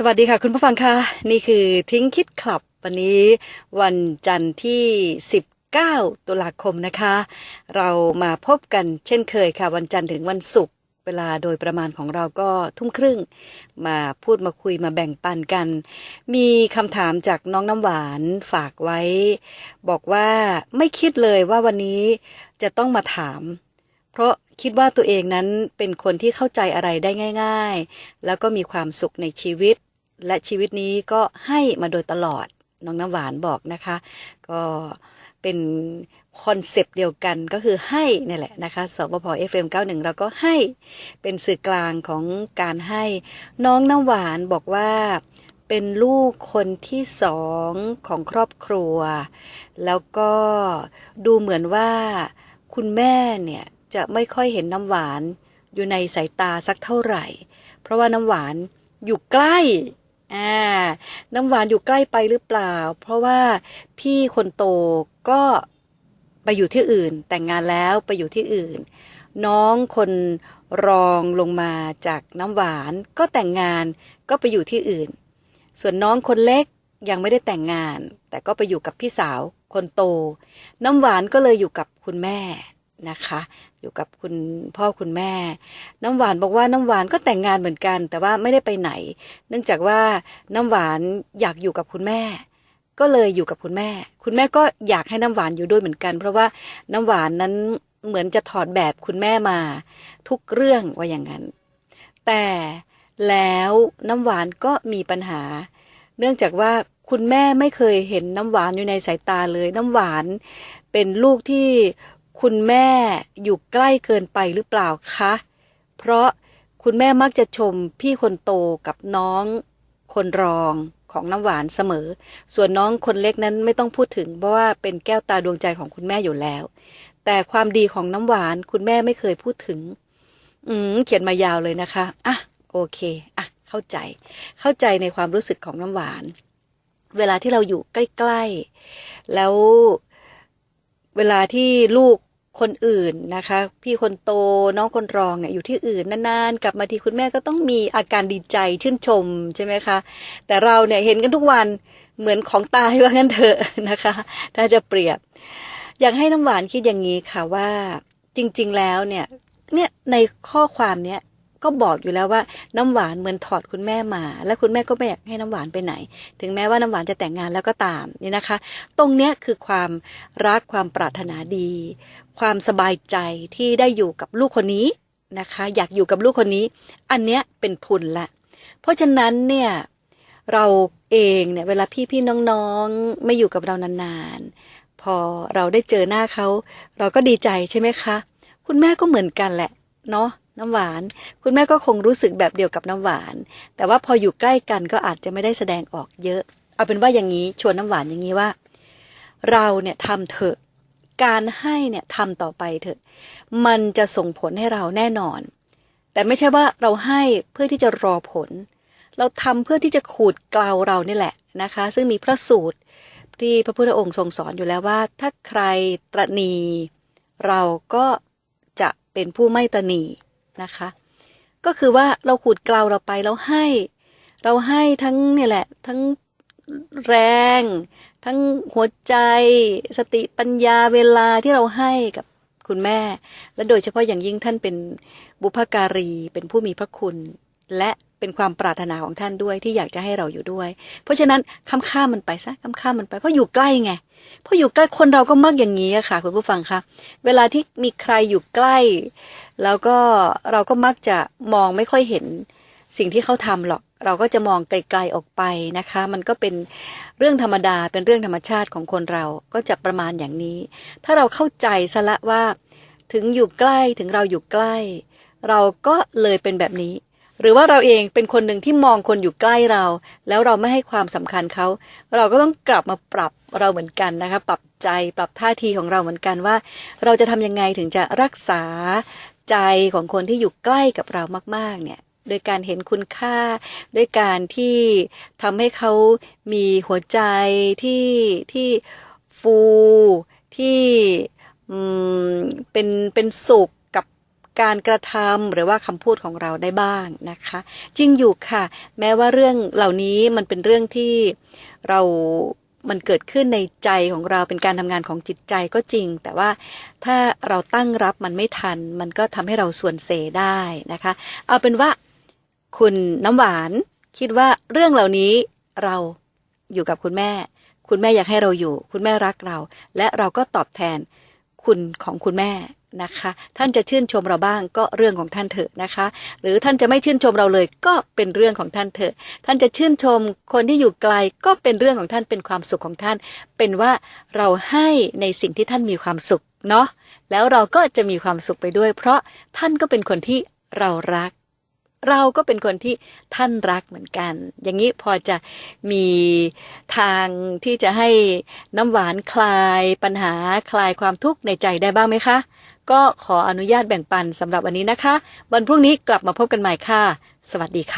สวัสดีค่ะคุณผู้ฟังค่ะ นี่คือทิ้งคิดคลับวันนี้วันจันทร์ที่ 19 ตุลาคมนะคะ เรามาพบกันเช่นเคยค่ะ วันจันทร์ถึงวันศุกร์เวลาโดยประมาณของเราก็ทุ่มครึ่ง มาพูดมาคุยมาแบ่งปันกัน มีคำถามจากน้องน้ำหวานฝากไว้ บอกว่าไม่คิดเลยว่าวันนี้จะต้องมาถามเพราะคิดว่าตัวเองนั้นเป็นคนที่เข้าใจอะไรได้ง่าย ๆ แล้วก็มีความสุขในชีวิต และชีวิตนี้ก็ให้มาโดยตลอดน้องน้ำหวานบอกนะคะ ก็เป็นคอนเซปต์เดียวกันก็คือให้นี่แหละนะคะสบพ FM91 เราก็ให้เป็นสื่อกลางของการให้น้องน้ำหวานบอกว่าเป็นลูกคนที่สองของครอบครัว แล้วก็ดูเหมือนว่าคุณแม่เนี่ยจะไม่ค่อยเห็นน้ำหวานอยู่ในสายตาสักเท่าไหร่ เพราะว่าน้ำหวานอยู่ใกล้ อ่า น้ำหวานอยู่ใกล้ไปหรือเปล่า เพราะว่าพี่คนโตก็ไปอยู่ที่อื่น แต่งงานแล้วไปอยู่ที่อื่น น้องคนรองลงมาจากน้ำหวานก็แต่งงานก็ไปอยู่ที่อื่น ส่วนน้องคนเล็กยังไม่ได้แต่งงาน แต่ก็ไปอยู่กับพี่สาวคนโต น้ำหวานก็เลยอยู่กับคุณแม่ นะคะ อยู่กับคุณพ่อคุณแม่ น้ำหวานบอกว่าน้ำหวานก็แต่งงานเหมือนกัน แต่ว่าไม่ได้ไปไหน เนื่องจากว่าน้ำหวานอยากอยู่กับคุณแม่ ก็เลยอยู่กับคุณแม่ คุณแม่ก็อยากให้น้ำหวานอยู่ด้วยเหมือนกัน เพราะว่าน้ำหวานนั้นเหมือนจะถอดแบบคุณแม่มา ทุกเรื่องว่าอย่างนั้น แต่แล้วน้ำหวานก็มีปัญหา เนื่องจากว่าคุณแม่ไม่เคยเห็นน้ำหวานอยู่ในสายตาเลย น้ำหวานเป็นลูกที่ คุณแม่อยู่ใกล้เกินไปหรือเปล่าคะ เพราะคุณแม่มักจะชมพี่คนโตกับน้องคนรองของน้ำหวานเสมอ ส่วนน้องคนเล็กนั้นไม่ต้องพูดถึงเพราะว่าเป็นแก้วตาดวงใจของคุณแม่อยู่แล้ว แต่ความดีของน้ำหวานคุณแม่ไม่เคยพูดถึง อืมเขียนมายาวเลยนะคะอะโอเคอะเข้าใจ เข้าใจในความรู้สึกของน้ำหวาน เวลาที่เราอยู่ใกล้ ๆ แล้วเวลาที่ลูก คนอื่นนะคะ พี่คนโตน้องคนรองเนี่ยอยู่ที่อื่นนานๆ กลับมาทีคุณแม่ก็ต้องมีอาการดีใจชื่นชมใช่ไหมคะ แต่เราเนี่ยเห็นกันทุกวันเหมือนของตายว่างั้นเถอะนะคะ ถ้าจะเปรียบ อยากให้น้ำหวานคิดอย่างนี้ค่ะว่าจริง ๆแล้วเนี่ยเนี่ยในข้อความเนี้ย ก็บอกอยู่แล้วว่าน้ำหวานเหมือนถอดคุณแม่มา และคุณแม่ก็ไม่อยากให้น้ำหวานไปไหน ถึงแม้ว่าน้ำหวานจะแต่งงานแล้วก็ตามนี่นะคะ ตรงเนี้ยคือความรักความปรารถนาดี ความสบายใจที่ได้อยู่กับลูกคนนี้นะคะ อยากอยู่กับลูกคนนี้ อันเนี้ยเป็นทุนละ เพราะฉะนั้นเนี่ยเราเองเนี่ยเวลาพี่พี่น้องๆไม่อยู่กับเรานานๆ พอเราได้เจอหน้าเขา เราก็ดีใจใช่ไหมคะ คุณแม่ก็เหมือนกันแหละเนาะ น้ำหวาน คุณแม่ก็คงรู้สึกแบบเดียวกับน้ำหวาน แต่ว่าพออยู่ใกล้กันก็อาจจะไม่ได้แสดงออกเยอะ เอาเป็นว่าอย่างนี้ชวนน้ำหวานอย่างนี้ว่า เราเนี่ยทำเถอะ การให้เนี่ยทำต่อไปเถอะ มันจะส่งผลให้เราแน่นอน แต่ไม่ใช่ว่าเราให้เพื่อที่จะรอผล เราทำเพื่อที่จะขูดเกลาเรานี่แหละนะคะ ซึ่งมีพระสูตรที่พระพุทธองค์ทรงสอนอยู่แล้วว่า ถ้าใครตระหนีเราก็จะเป็นผู้ไม่ตระห นะคะ ก็คือว่าเราขูดเกลาเราไปเราให้ เราให้ทั้งเนี่ยแหละ ทั้งแรง ทั้งหัวใจ สติปัญญาเวลาที่เราให้กับคุณแม่ และโดยเฉพาะอย่างยิ่งท่านเป็นบุพการีเป็นผู้มีพระคุณ และเป็นความปรารถนาของท่านด้วยที่อยากจะให้เราอยู่ด้วย เพราะฉะนั้นค้ำค่ามันไปซะค้ำค่ามันไปเพราะอยู่ใกล้ไงเพราะอยู่ใกล้คนเราก็มักอย่างนี้ค่ะคุณผู้ฟังคะเวลาที่มีใครอยู่ใกล้ แล้วก็เราก็มักจะมองไม่ค่อยเห็นสิ่งที่เขาทำหรอก เราก็จะมองไกลๆออกไปนะคะ มันก็เป็นเรื่องธรรมดาเป็นเรื่องธรรมชาติของคนเราก็จะประมาณอย่างนี้ ถ้าเราเข้าใจซะละว่า ถึงอยู่ใกล้ถึงเราอยู่ใกล้ เราก็เลยเป็นแบบนี้ หรือว่าเราเองเป็นคนหนึ่งที่มองคนอยู่ใกล้เรา แล้วเราไม่ให้ความสำคัญเขา เราก็ต้องกลับมาปรับเราเหมือนกันนะคะ ปรับใจปรับท่าทีของเราเหมือนกันว่า เราจะทำยังไงถึงจะรักษาใจของคนที่อยู่ใกล้กับเรามาก ๆ เนี่ยโดยการเห็นคุณค่า ด้วยการที่ทำให้เขามีหัวใจที่ที่ฟูที่เป็นเป็นสุข การกระทำหรือว่าคำพูดของเราได้บ้างนะคะ จริงอยู่ค่ะ แม้ว่าเรื่องเหล่านี้มันเป็นเรื่องที่เรามันเกิดขึ้นในใจของเราเป็นการทำงานของจิตใจก็จริง แต่ว่าถ้าเราตั้งรับมันไม่ทัน มันก็ทำให้เราส่วนเสได้นะคะ เอาเป็นว่าคุณน้ำหวานคิดว่าเรื่องเหล่านี้เราอยู่กับคุณแม่ คุณแม่อยากให้เราอยู่ คุณแม่รักเรา และเราก็ตอบแทนคุณของคุณแม่ นะคะ ท่านจะชื่นชมเราบ้างก็เรื่องของท่านเถอะนะคะ หรือท่านจะไม่ชื่นชมเราเลยก็เป็นเรื่องของท่านเถอะ ท่านจะชื่นชมคนที่อยู่ไกลก็เป็นเรื่องของท่านเป็นความสุขของท่าน เป็นว่าเราให้ในสิ่งที่ท่านมีความสุขเนาะแล้วเราก็จะมีความสุขไปด้วย เพราะท่านก็เป็นคนที่เรารัก เราก็เป็นคนที่ท่านรักเหมือนกัน อย่างนี้พอจะมีทางที่จะให้น้ำหวานคลายปัญหาคลายความทุกข์ในใจได้บ้างไหมคะ ก็ขออนุญาตแบ่งปันสำหรับวันนี้นะคะ วันพรุ่งนี้กลับมาพบกันใหม่ค่ะ สวัสดีค่ะ